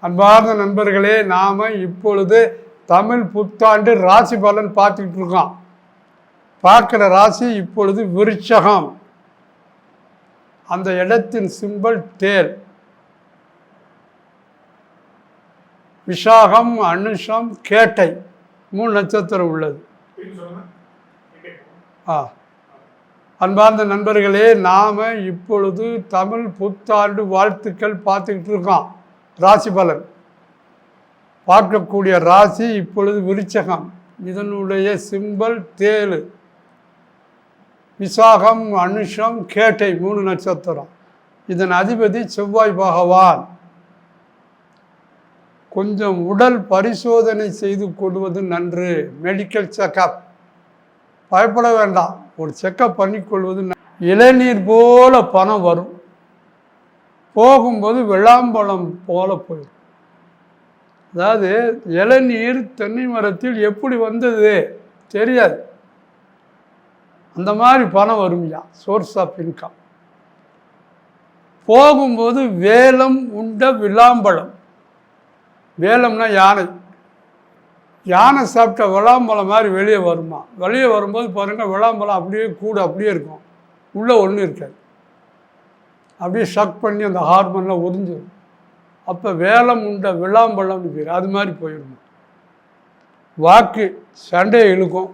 அன்பார்ந்த நண்பர்களே நாம் இப்பொழுது தமிழ் புத்தாண்டு ராசி பலன் பார்த்துக்கிட்டு இருக்கோம். பார்க்குற ராசி இப்பொழுது விருச்சகம். அந்த இடத்தின் சிம்பல் தேர். விஷாகம் அனுஷம் கேட்டை மூணு நட்சத்திரம் உள்ளது. ஆ. அன்பார்ந்த நண்பர்களே நாம் இப்பொழுது தமிழ் புத்தாண்டு வாழ்த்துக்கள் பார்த்துக்கிட்டு இருக்கோம். ராசி பலன். பார்க்கக்கூடிய ராசி இப்பொழுது விருச்சகம். இதனுடைய சிம்பல் தேளு. விசாகம் அனுஷம் கேட்டை மூணு நட்சத்திரம். இதன் அதிபதி செவ்வாய் பகவான். கொஞ்சம் உடல் பரிசோதனை செய்து கொள்வது நன்று. மெடிக்கல் செக்கப் பயப்பட வேண்டாம். ஒரு செக்கப் பண்ணிக்கொள்வது இளநீர் போல பணம் வரும். போகும்போது விளாம்பழம் போல போயிடும். அதாவது இளநீர் தென்னை மரத்தில் எப்படி வந்தது தெரியாது. அந்த மாதிரி பணம் வரும்யா சோர்ஸ் ஆஃப் இன்கம் போகும்போது வேலம் உண்ட விளாம்பழம். வேலம்னா யானை. யானை சாப்பிட்ட விளாம்பழம் மாதிரி வெளியே வருமா? வெளியே வரும்போது பாருங்கள் விளாம்பழம் அப்படியே கூட அப்படியே இருக்கும். உள்ளே ஒன்றும் இருக்காது. அப்படியே ஷக் பண்ணி அந்த ஹார்மோன்லாம் உறிஞ்சிடும் அப்போ வேலம் உண்ட விளாம்பழம்னு பேர். அது மாதிரி போயிடும் வாக்கு சண்டையை இழுக்கும்.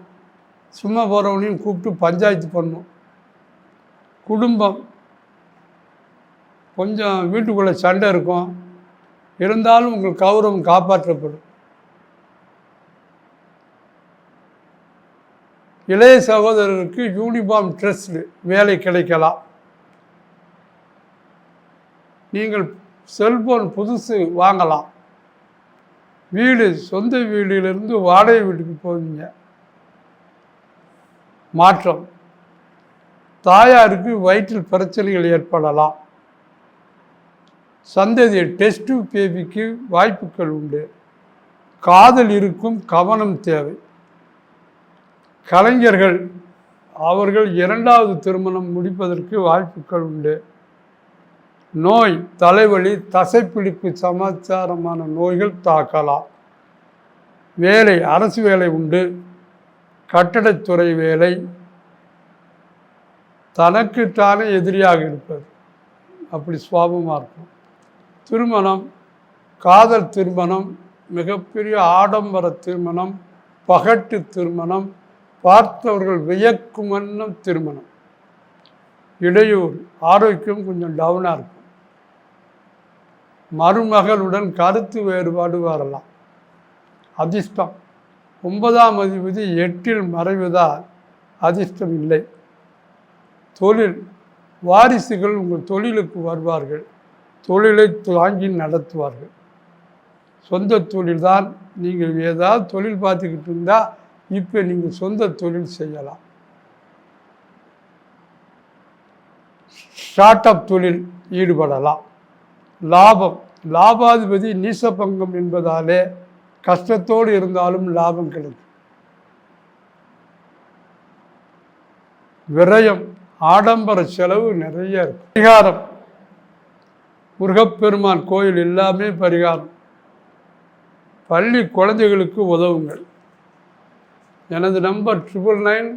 சும்மா போகிறவனையும் கூப்பிட்டு பஞ்சாயத்து பண்ணும் குடும்பம் கொஞ்சம் வீட்டுக்குள்ளே சண்டை இருக்கும். இருந்தாலும் உங்கள் கௌரவம் காப்பாற்றப்படும். இளைய சகோதரருக்கு யூனிஃபார்ம் ட்ரெஸ்ஸு வேலை கிடைக்கலாம். நீங்கள் செல்போன் புதுசு வாங்கலாம். வீடு சொந்த வீட்டிலிருந்து வாடகை வீட்டுக்கு போவீங்க. மாற்றம். தாயாருக்கு வயிற்றில் பிரச்சனைகள் ஏற்படலாம். சந்ததி டெஸ்ட் பேபிக்கு வாய்ப்புகள் உண்டு. காதல் இருக்கும் கவனம் தேவை. கலைஞர்கள் அவர்கள் இரண்டாவது திருமணம் முடிப்பதற்கு வாய்ப்புகள் உண்டு. நோய் தலைவலி தசைப்பிடிப்பு சமாச்சாரமான நோய்கள் தாக்கலாம். வேலை அரசு வேலை உண்டு. கட்டடத்துறை வேலை. தனக்குத்தானே எதிரியாக இருப்பது. அப்படி சுவாபமாக இருக்கும். திருமணம் காதல் திருமணம் மிகப்பெரிய ஆடம்பர திருமணம் பகட்டு திருமணம் பார்த்தவர்கள் வியக்கும் வண்ணம் திருமணம். இடையூறு ஆரோக்கியம் கொஞ்சம் டவுனாக இருக்கும். மருமகளுடன் கருத்து வேறுபாடு வரலாம். அதிர்ஷ்டம். ஒன்பதாம் அதிபதி எட்டில் மறைவதால் அதிர்ஷ்டம் இல்லை. தொழில். வாரிசுகள் உங்கள் தொழிலுக்கு வருவார்கள். தொழிலை தாங்கி நடத்துவார்கள். சொந்த தொழில் தான். நீங்கள் ஏதாவது தொழில் பார்த்துக்கிட்டு இருந்தால் இப்போ நீங்கள் சொந்த தொழில் செய்யலாம். ஸ்டார்ட் அப் தொழில் ஈடுபடலாம். லாபம். லாபாதிபதி நீசபங்கம் என்பதாலே கஷ்டத்தோடு இருந்தாலும் லாபம் கிடைக்கும். விரயம் ஆடம்பர செலவு நிறைய இருக்கும் பரிகாரம். முருகப்பெருமான் கோயில் எல்லாமே பரிகாரம். பள்ளி குழந்தைகளுக்கு உதவுங்கள். எனது number triple nine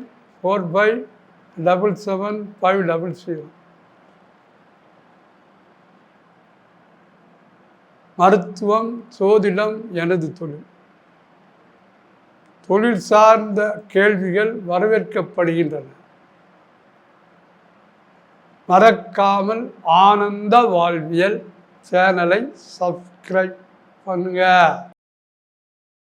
four five double seven five double zero. மருத்துவம் சோதிடம் எனது தொழில். தொழில் சார்ந்த கேள்விகள் வரவேற்கப்படுகின்றன. மறக்காமல் ஆனந்த வாழ்வியல் சேனலை சப்ஸ்கிரைப் பண்ணுங்கள்